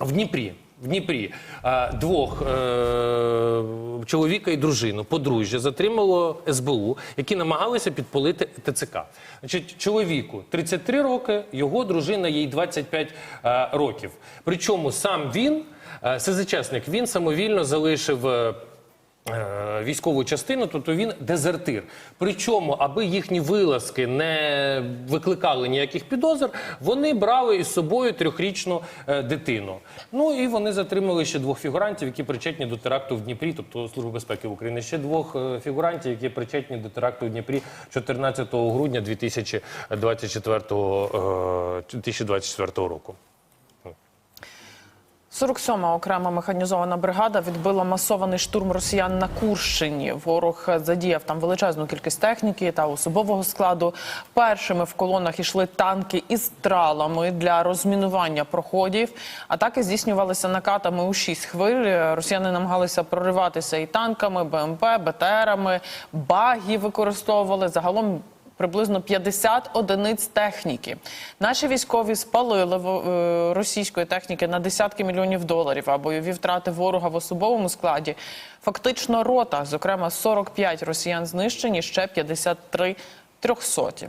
В Дніпрі. В Дніпрі е, двох е, чоловіка і дружину, подружжя, затримало СБУ, які намагалися підпалити ТЦК. Значить, чоловіку 33 роки, його дружина їй 25 е, років. Причому сам він, СЗЧСник, він самовільно залишив. Е, Військову частину, тобто він дезертир. Причому, аби їхні вилазки не викликали ніяких підозр, вони брали із собою трьохрічну е, дитину. Ну і вони затримали ще двох фігурантів, які причетні до теракту в Дніпрі, тобто Служба безпеки України. Ще двох е, фігурантів, які причетні до теракту в Дніпрі 14 грудня 2024, е, 2024 року. 47-ма окрема механізована бригада відбила масований штурм росіян на Курщині. Ворог задіяв там величезну кількість техніки та особового складу. Першими в колонах йшли танки із тралами для розмінування проходів. Атаки здійснювалися накатами у шість хвиль. Росіяни намагалися прориватися і танками, БМП, БТРами, баги використовували загалом. Приблизно 50 одиниць техніки. Наші військові спалили е, російської техніки на десятки мільйонів доларів, а бойові втрати ворога в особовому складі. Фактично рота, зокрема 45 росіян знищені, ще 53 трьохсоті.